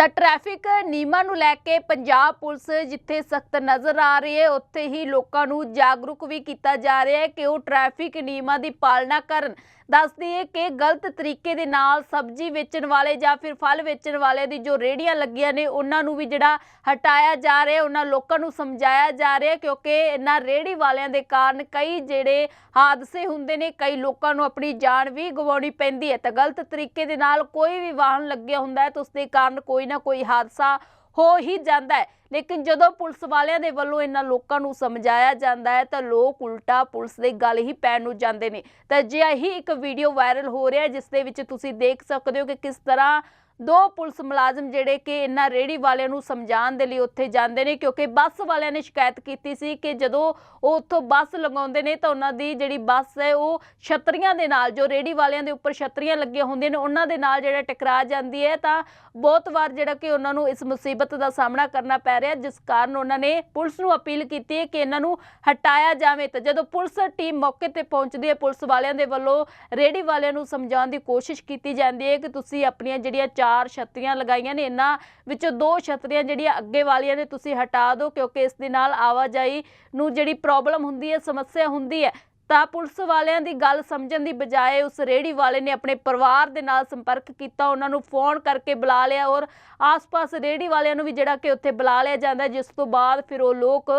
ਤਾਂ ਟ੍ਰੈਫਿਕ ਨਿਯਮਾਂ ਨੂੰ ਲੈ ਕੇ ਪੰਜਾਬ ਪੁਲਿਸ ਜਿੱਥੇ ਸਖਤ ਨਜ਼ਰ ਆ ਰਹੀ ਹੈ, ਉੱਥੇ ਹੀ ਲੋਕਾਂ ਨੂੰ ਜਾਗਰੂਕ ਵੀ ਕੀਤਾ ਜਾ ਰਿਹਾ ਹੈ ਕਿ ਉਹ ਟ੍ਰੈਫਿਕ ਨਿਯਮਾਂ ਦੀ ਪਾਲਣਾ ਕਰਨ ਦੱਸਦੀ ਹੈ ਕਿ ਗਲਤ ਤਰੀਕੇ ਦੇ ਨਾਲ ਸਬਜ਼ੀ ਵੇਚਣ ਵਾਲੇ ਜਾਂ ਫਿਰ ਫਲ ਵੇਚਣ ਵਾਲੇ ਦੀ ਜੋ ਰੇੜੀਆਂ ਲੱਗੀਆਂ ਨੇ, ਉਹਨਾਂ ਨੂੰ ਵੀ ਜਿਹੜਾ ਹਟਾਇਆ ਜਾ ਰਿਹਾ ਉਹਨਾਂ ਲੋਕਾਂ ਨੂੰ ਸਮਝਾਇਆ ਜਾ ਰਿਹਾ ਕਿਉਂਕਿ ਇਹਨਾਂ ਰੇੜੀ ਵਾਲਿਆਂ ਦੇ ਕਾਰਨ ਕਈ ਜਿਹੜੇ ਹਾਦਸੇ ਹੁੰਦੇ ਨੇ, ਕਈ ਲੋਕਾਂ ਨੂੰ ਆਪਣੀ ਜਾਨ ਵੀ ਗਵਾਉਣੀ ਪੈਂਦੀ ਹੈ। ਤਾਂ ਗਲਤ ਤਰੀਕੇ ਦੇ ਨਾਲ ਕੋਈ ਵੀ ਵਾਹਨ ਲੱਗਿਆ ਹੁੰਦਾ ਹੈ, ਤਾਂ ਉਸ ਦੇ ਕਾਰਨ ਕੋਈ ਨਾ ਕੋਈ ਹਾਦਸਾ ਹੋ ਹੀ ਜਾਂਦਾ ਹੈ। ਲੇਕਿਨ ਜਦੋਂ ਪੁਲਿਸ ਵਾਲਿਆਂ ਦੇ ਵੱਲੋਂ ਇਹਨਾਂ ਲੋਕਾਂ ਨੂੰ ਸਮਝਾਇਆ ਜਾਂਦਾ ਹੈ, ਤਾਂ ਲੋਕ ਉਲਟਾ ਪੁਲਿਸ ਦੇ ਗੱਲ ਹੀ ਪੈਣ ਨੂੰ ਜਾਂਦੇ ਨੇ। ਤਾਂ ਅਜਿਹਾ ਹੀ ਇੱਕ ਵੀਡੀਓ ਵਾਇਰਲ ਹੋ ਰਿਹਾ ਹੈ, ਜਿਸ ਦੇ ਵਿੱਚ ਤੁਸੀਂ ਦੇਖ ਸਕਦੇ ਹੋ ਕਿ ਕਿਸ ਤਰ੍ਹਾਂ ਦੋ ਪੁਲਿਸ ਮੁਲਾਜ਼ਮ ਜਿਹੜੇ ਕਿ ਇਹਨਾਂ ਰੇੜੀ ਵਾਲਿਆਂ ਨੂੰ ਸਮਝਾਉਣ ਦੇ ਲਈ ਉੱਥੇ ਜਾਂਦੇ ਨੇ, ਕਿਉਂਕਿ ਬੱਸ ਵਾਲਿਆਂ ਨੇ ਸ਼ਿਕਾਇਤ ਕੀਤੀ ਸੀ ਕਿ ਜਦੋਂ ਉਹ ਉੱਥੋਂ ਬੱਸ ਲਗਾਉਂਦੇ ਨੇ ਤਾਂ ਉਹਨਾਂ ਦੀ ਜਿਹੜੀ ਬੱਸ ਹੈ ਉਹ ਛਤਰੀਆਂ ਦੇ ਨਾਲ, ਜੋ ਰੇੜੀ ਵਾਲਿਆਂ ਦੇ ਉੱਪਰ ਛਤਰੀਆਂ ਲੱਗੀਆਂ ਹੁੰਦੀਆਂ ਨੇ, ਉਹਨਾਂ ਦੇ ਨਾਲ ਜਿਹੜਾ ਟਕਰਾ ਜਾਂਦੀ ਹੈ, ਤਾਂ ਬਹੁਤ ਵਾਰ ਜਿਹੜਾ ਕਿ ਉਹਨਾਂ ਨੂੰ ਇਸ ਮੁਸੀਬਤ ਦਾ ਸਾਹਮਣਾ ਕਰਨਾ ਪੈ ਰਿਹਾ, ਜਿਸ ਕਾਰਨ ਉਹਨਾਂ ਨੇ ਪੁਲਿਸ ਨੂੰ ਅਪੀਲ ਕੀਤੀ ਹੈ ਕਿ ਇਹਨਾਂ ਨੂੰ ਹਟਾਇਆ ਜਾਵੇ। ਤਾਂ ਜਦੋਂ ਪੁਲਿਸ ਟੀਮ ਮੌਕੇ ਤੇ ਪਹੁੰਚਦੀ ਹੈ, ਪੁਲਿਸ ਵਾਲਿਆਂ ਦੇ ਵੱਲੋਂ ਰੇੜੀ ਵਾਲਿਆਂ ਨੂੰ ਸਮਝਾਉਣ ਦੀ ਕੋਸ਼ਿਸ਼ ਕੀਤੀ ਜਾਂਦੀ ਹੈ ਕਿ ਤੁਸੀਂ ਆਪਣੀਆਂ ਜਿਹੜੀਆਂ ਚਾਰ ਛਤਰੀਆਂ ਲਗਾਈਆਂ ਨੇ। ਇਹਨਾਂ ਵਿੱਚੋਂ ਦੋ ਛਤਰੀਆਂ ਜਿਹੜੀਆਂ ਅੱਗੇ ਵਾਲੀਆਂ ਨੇ, ਤੁਸੀਂ ਹਟਾ ਦਿਓ ਕਿਉਂਕਿ ਇਸ ਦੇ ਨਾਲ ਆਵਾਜਾਈ ਨੂੰ ਜਿਹੜੀ ਪ੍ਰੋਬਲਮ ਹੁੰਦੀ ਹੈ, ਸਮੱਸਿਆ ਹੁੰਦੀ ਹੈ। ਤਾਂ ਪੁਲਿਸ ਵਾਲਿਆਂ ਦੀ ਗੱਲ ਸਮਝਣ ਦੀ ਬਜਾਏ ਉਸ ਰੇੜੀ ਵਾਲੇ ਨੇ ਆਪਣੇ ਪਰਿਵਾਰ ਦੇ ਨਾਲ ਸੰਪਰਕ ਕੀਤਾ, ਉਹਨਾਂ ਨੂੰ ਫੋਨ ਕਰਕੇ ਬੁਲਾ ਲਿਆ ਔਰ ਆਸ-ਪਾਸ ਰੇੜੀ ਵਾਲਿਆਂ ਨੂੰ ਵੀ ਜਿਹੜਾ ਕਿ ਉੱਥੇ ਬੁਲਾ ਲਿਆ ਜਾਂਦਾ, ਜਿਸ ਤੋਂ ਬਾਅਦ ਫਿਰ ਉਹ ਲੋਕ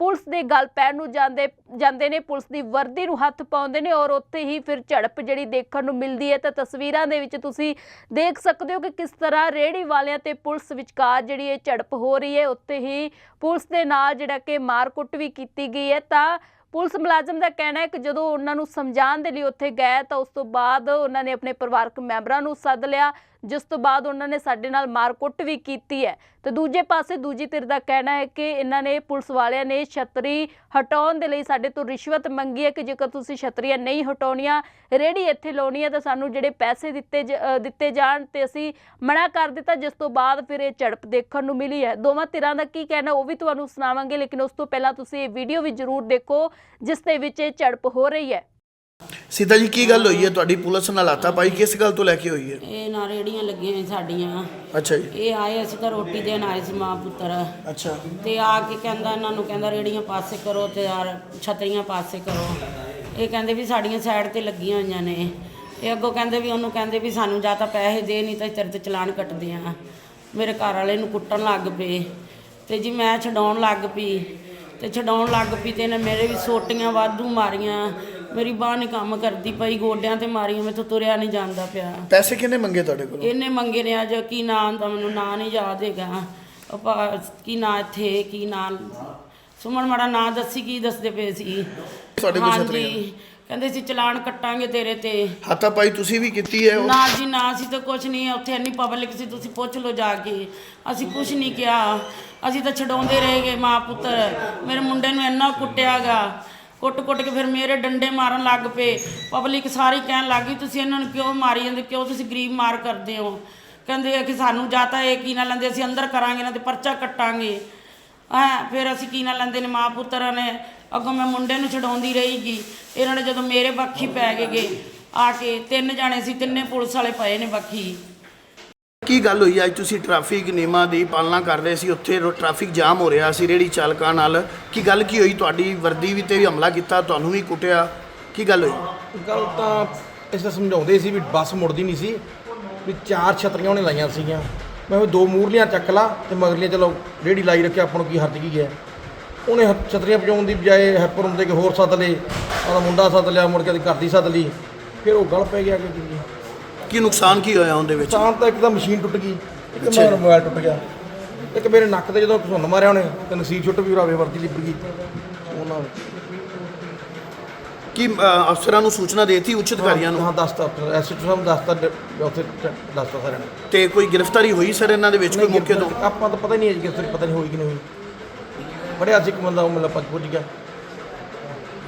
ਪੁਲਿਸ ਦੇ ਗੱਲ ਪੈਣ ਨੂੰ ਜਾਂਦੇ ਜਾਂਦੇ ਨੇ, ਪੁਲਿਸ ਦੀ ਵਰਦੀ ਨੂੰ ਹੱਥ ਪਾਉਂਦੇ ਨੇ ਔਰ ਉੱਥੇ ਹੀ ਫਿਰ ਝੜਪ ਜਿਹੜੀ ਦੇਖਣ ਨੂੰ ਮਿਲਦੀ ਹੈ, ਤਾਂ ਤਸਵੀਰਾਂ ਦੇ ਵਿੱਚ ਤੁਸੀਂ ਦੇਖ ਸਕਦੇ ਹੋ ਕਿ ਕਿਸ ਤਰ੍ਹਾਂ ਰੇੜੀ ਵਾਲਿਆਂ ਤੇ ਪੁਲਿਸ ਵਿਚਕਾਰ ਜਿਹੜੀ ਇਹ ਝੜਪ ਹੋ ਰਹੀ ਹੈ, ਉੱਥੇ ਹੀ ਪੁਲਿਸ ਦੇ ਨਾਲ ਜਿਹੜਾ ਕਿ ਮਾਰਕੁੱਟ ਵੀ ਕੀਤੀ ਗਈ ਹੈ, ਤਾਂ ਪੁਲਿਸ ਮੁਲਾਜ਼ਮ ਦਾ ਕਹਿਣਾ ਹੈ ਕਿ ਜਦੋਂ ਉਹਨਾਂ ਨੂੰ ਸਮਝਾਉਣ ਦੇ ਲਈ ਉੱਥੇ ਗਏ ਤਾਂ ਉਸ ਤੋਂ ਬਾਅਦ ਉਹਨਾਂ ਨੇ ਆਪਣੇ ਪਰਿਵਾਰਕ ਮੈਂਬਰਾਂ ਨੂੰ ਸੱਦ ਲਿਆ। ਜਿਸ ਤੋਂ ਬਾਅਦ ਉਹਨਾਂ ਨੇ ਸਾਡੇ ਨਾਲ ਮਾਰਕੁੱਟ ਵੀ ਕੀਤੀ ਹੈ। ਤੇ ਦੂਜੇ ਪਾਸੇ ਦੂਜੀ ਧਿਰ ਦਾ ਕਹਿਣਾ ਹੈ ਕਿ ਇਹਨਾਂ ਨੇ ਪੁਲਿਸ ਵਾਲਿਆਂ ਨੇ ਛਤਰੀ ਹਟਾਉਣ ਦੇ ਲਈ ਸਾਡੇ ਤੋਂ ਰਿਸ਼ਵਤ ਮੰਗੀ ਹੈ ਕਿ ਜੇਕਰ ਤੁਸੀਂ ਛਤਰੀਆਂ ਨਹੀਂ ਹਟਾਉਣੀਆਂ ਰੇੜੀ ਇੱਥੇ ਲਾਉਣੀ ਹੈ ਤਾਂ ਸਾਨੂੰ ਜਿਹੜੇ ਪੈਸੇ ਦਿੱਤੇ ਜ- ਦਿੱਤੇ ਜਾਣ ਤੇ ਅਸੀਂ ਮਨਾ ਕਰ ਦਿੱਤਾ। ਜਿਸ ਤੋਂ ਬਾਅਦ ਫਿਰ ਇਹ ਝੜਪ ਦੇਖਣ ਨੂੰ ਮਿਲੀ ਹੈ। ਦੋਵਾਂ ਧਿਰਾਂ ਦਾ ਕੀ ਕਹਿਣਾ ਉਹ ਵੀ ਤੁਹਾਨੂੰ ਸੁਣਾਵਾਂਗੇ, ਲੇਕਿਨ ਉਸ ਤੋਂ ਪਹਿਲਾਂ ਤੁਸੀਂ ਇਹ ਵੀਡੀਓ ਵੀ ਜ਼ਰੂਰ ਦੇਖੋ, ਜਿਸ ਦੇ ਵਿੱਚ ਇਹ ਝੜਪ ਹੋ ਰਹੀ ਹੈ। ਸੀਤਾ ਜੀ ਕੀ ਗੱਲ ਹੋਈ ਹੈ? ਤੁਹਾਡੀ ਪੁਲਿਸ ਨਾਲ ਹਾਤਾ ਪਾਈ? ਕਿਸ ਗੱਲ ਤੋਂ ਲੈ ਕੇ ਹੋਈ ਹੈ? ਇਹ ਨਾ ਰੇੜੀਆਂ ਲੱਗੀਆਂ ਹੋਈਆਂ ਸਾਡੀਆਂ। ਅੱਛਾ ਜੀ। ਇਹ ਆਏ ਅਸੀਂ ਤਾਂ ਰੋਟੀ ਦੇਣ ਆਏ ਸੀ ਮਾਂ ਪੁੱਤਰ। ਅੱਛਾ। ਤੇ ਆ ਕੇ ਕਹਿੰਦਾ ਇਹਨਾਂ ਨੂੰ ਕਹਿੰਦਾ ਰੇੜੀਆਂ ਪਾਸੇ ਕਰੋ ਤੇ ਯਾਰ ਛਤਰੀਆਂ ਪਾਸੇ ਕਰੋ। ਇਹ ਕਹਿੰਦੇ ਵੀ ਸਾਡੀਆਂ ਸਾਈਡ ਤੇ ਲੱਗੀਆਂ ਹੋਈਆਂ ਨੇ। ਇਹ ਅੱਗੋਂ ਕਹਿੰਦੇ ਵੀ ਉਹਨੂੰ ਕਹਿੰਦੇ ਵੀ ਸਾਨੂੰ ਜਾਂ ਤਾਂ ਪੈਸੇ ਦੇ ਨਹੀਂ ਤਾਂ ਤੇਰੇ ਤੇ ਚਲਾਨ ਕੱਟਦੇ ਆ। ਮੇਰੇ ਘਰ ਵਾਲੇ ਨੂੰ ਕੁੱਟਣ ਲੱਗ ਪਏ। ਤੇ ਜੀ ਮੈਂ ਛਡਾਉਣ ਲੱਗ ਪਈ। ਤੇ ਛਡਾਉਣ ਲੱਗ ਪਈ ਤੇ ਇਹਨੇ ਮੇਰੇ ਵੀ ਸੋਟੀਆਂ ਵਾਧੂ ਮਾਰੀਆਂ। ਮੇਰੀ ਬਾਂਹ ਨਹੀਂ ਕੰਮ ਕਰਦੀ ਪਈ ਗੋਡਿਆਂ ਤੇ ਮਾਰੀਆਂ ਮੈਥੋਂ ਤੁਰਿਆ ਨਹੀਂ ਜਾਂਦਾ ਪਿਆ। ਪੈਸੇ ਕਿੰਨੇ ਮੰਗੇ ਤੁਹਾਡੇ ਕੋਲ? ਇਹਨੇ ਮੰਗੇ ਨੇ ਅੱਜ ਕੀ ਨਾਂ ਦਾ ਮੈਨੂੰ ਨਾਂ ਨਹੀਂ ਯਾਦ ਹੈਗਾ। ਉਹ ਭਾ- ਕੀ ਨਾਂ ਇੱਥੇ ਕੀ ਨਾਂ ਸੁਮਨ ਮਾੜਾ ਨਾਂ ਦੱਸੀ ਕੀ ਦੱਸਦੇ ਪਏ ਸੀ? ਤੁਹਾਡੇ ਕੋਲ ਛਤਰੀਆਂ। ਹਾਂਜੀ ਕਹਿੰਦੇ ਸੀ ਚਲਾਨ ਕੱਟਾਂਗੇ ਤੇਰੇ ਤੇ। ਹਾਤਾ ਪਾਈ ਤੁਸੀਂ ਵੀ ਕੀਤੀ ਹੈ ਉਹ? ਨਾ ਜੀ ਨਾ ਸੀ ਤਾਂ ਕੁਝ ਨਹੀਂ ਉੱਥੇ ਇੰਨੀ ਪਬਲਿਕ ਸੀ ਤੁਸੀਂ ਪੁੱਛ ਲਓ ਜਾ ਕੇ। ਅਸੀਂ ਕੁਝ ਨਹੀਂ ਕਿਹਾ। ਅਸੀਂ ਤਾਂ ਛਡਾਉਂਦੇ ਰਹੇ ਗਏ ਮਾਂ ਪੁੱਤਰ। ਮੇਰੇ ਮੁੰਡੇ ਨੂੰ ਇੰਨਾ ਕੁੱਟਿਆਗਾ। ਕੁੱਟ-ਕੁੱਟ ਕੇ ਫਿਰ ਮੇਰੇ ਡੰਡੇ ਮਾਰਨ ਲੱਗ ਪਏ। ਪਬਲਿਕ ਸਾਰੀ ਕਹਿਣ ਲੱਗ ਗਈ ਤੁਸੀਂ ਇਹਨਾਂ ਨੂੰ ਕਿਉਂ ਮਾਰੀ ਜਾਂਦੇ? ਕਿਉਂ ਤੁਸੀਂ ਗਰੀਬ ਮਾਰ ਕਰਦੇ ਹੋ? ਕਹਿੰਦੇ ਆ ਕਿ ਸਾਨੂੰ ਜਾਂ ਤਾਂ ਇਹ ਕੀ ਨਾ ਲੈਂਦੇ ਅਸੀਂ ਅੰਦਰ ਕਰਾਂਗੇ ਇਹਨਾਂ ਤੇ ਪਰਚਾ ਕੱਟਾਂਗੇ। ਆ ਫਿਰ ਅਸੀਂ ਕੀ ਨਾ ਲੈਂਦੇ ਨੇ? ਮਾਂ ਪੁੱਤਰਾਂ ਨੇ ਅੱਗੋਂ ਮੈਂ ਮੁੰਡੇ ਨੂੰ ਛਡਾਉਂਦੀ ਰਹੀਗੀ ਇਹਨਾਂ ਨੇ ਜਦੋਂ ਮੇਰੇ ਬੱਖੀ ਪੈ ਗਏ ਗੇ, ਆ ਕੇ ਤਿੰਨ ਜਾਣੇ ਸੀ ਤਿੰਨੇ ਪੁਲਿਸ ਵਾਲੇ ਪਏ ਨੇ ਬੱਖੀ ਕੀ ਗੱਲ ਹੋਈ? ਅੱਜ ਤੁਸੀਂ ਟ੍ਰੈਫਿਕ ਨਿਯਮਾਂ ਦੀ ਪਾਲਣਾ ਕਰ ਰਹੇ ਸੀ, ਉੱਥੇ ਟ੍ਰੈਫਿਕ ਜਾਮ ਹੋ ਰਿਹਾ ਸੀ ਰੇੜੀ ਚਾਲਕਾਂ ਨਾਲ। ਕੀ ਗੱਲ ਕੀ ਹੋਈ? ਤੁਹਾਡੀ ਵਰਦੀ ਵੀ ਤੇ ਵੀ ਹਮਲਾ ਕੀਤਾ, ਤੁਹਾਨੂੰ ਵੀ ਕੁੱਟਿਆ। ਕੀ ਗੱਲ ਹੋਈ? ਗੱਲ ਤਾਂ ਇਸ ਤਰ੍ਹਾਂ ਸਮਝਾਉਂਦੇ ਸੀ ਵੀ ਬੱਸ ਮੁੜਦੀ ਨਹੀਂ ਸੀ, ਵੀ ਚਾਰ ਛਤਰੀਆਂ ਉਹਨੇ ਲਾਈਆਂ ਸੀਗੀਆਂ। ਮੈਂ ਉਹ ਦੋ ਮੂਰਲੀਆਂ ਚੱਕ ਲਾ ਤੇ ਮਗਰਲੀਆਂ ਚਲੋ ਰੇੜੀ ਲਾਈ ਰੱਖਿਆ, ਆਪਾਂ ਨੂੰ ਕੀ ਹਰਜ ਕੀ ਹੈ। ਉਹਨੇ ਹ- ਛਤਰੀਆਂ ਪਜਾਉਣ ਦੀ ਬਜਾਏ ਹੈਪਰ ਹੁੰਦੇ ਕਿ ਹੋਰ ਸੱਦ ਲਏ ਉਹਦਾ ਮੁੰਡਾ ਸੱਦ ਲਿਆ, ਮੁੜ ਕੇ ਉਹਦੀ ਘਰ ਦੀ ਸੱਦ ਲਈ। ਫਿਰ ਉਹ ਗਲ ਪੈ ਗਿਆ ਕਿ ਕੀ ਕੀ ਨੁਕਸਾਨ ਕੀ ਹੋਇਆ ਉਹਦੇ ਵਿੱਚ? ਤਾਂ ਤਾਂ ਇੱਕ ਤਾਂ ਮਸ਼ੀਨ ਟੁੱਟ ਗਈ। ਇੱਕ। ਮੇਰਾ ਮੋਬਾਈਲ ਟੁੱਟ ਗਿਆ। ਇੱਕ ਮੇਰੇ ਨੱਕ ਤੇ ਜਦੋਂ ਘਸੁੰਨ ਮਾਰਿਆ ਉਹਨੇ ਤੇ ਨਸੀਰ ਛੁੱਟ ਵੀ ਰਾਵੇ ਵਰਦੀ ਲਿਪੜ ਗਈ। ਉਹਨਾਂ ਕੀ ਅ, ਅਫਸਰਾਂ ਨੂੰ ਸੂਚਨਾ ਦੇਤੀ ਉੱਚ ਅਧਿਕਾਰੀਆਂ ਨੂੰ? ਹਾਂ ਦੱਸਤਾ ਐਸਐਚਓ ਸਾਹਿਬ ਨੂੰ ਦੱਸਤਾ ਡ- ਉੱਥੇ ਟ- ਦੱਸਤਾ ਸਾਰਿਆਂ ਨੂੰ। ਤੇ ਕੋਈ ਗ੍ਰਿਫਤਾਰੀ ਹੋਈ ਸਰ ਇਹਨਾਂ ਦੇ ਵਿੱਚ ਕੋਈ ਮੌਕੇ ਤੋਂ? ਆਪਾਂ ਤਾਂ ਪਤਾ ਹੀ ਨਹੀਂ ਹੈ ਜੀ ਕਿ ਪਤਾ ਨਹੀਂ ਹੋਈ ਕਿ ਨਹੀਂ ਹੋਈ। ਬੜਿਆ ਸੀ ਇੱਕ ਬੰਦਾ ਉਹ ਮਤਲਬ ਪੱਜ ਪੁੱਜ ਗਿਆ।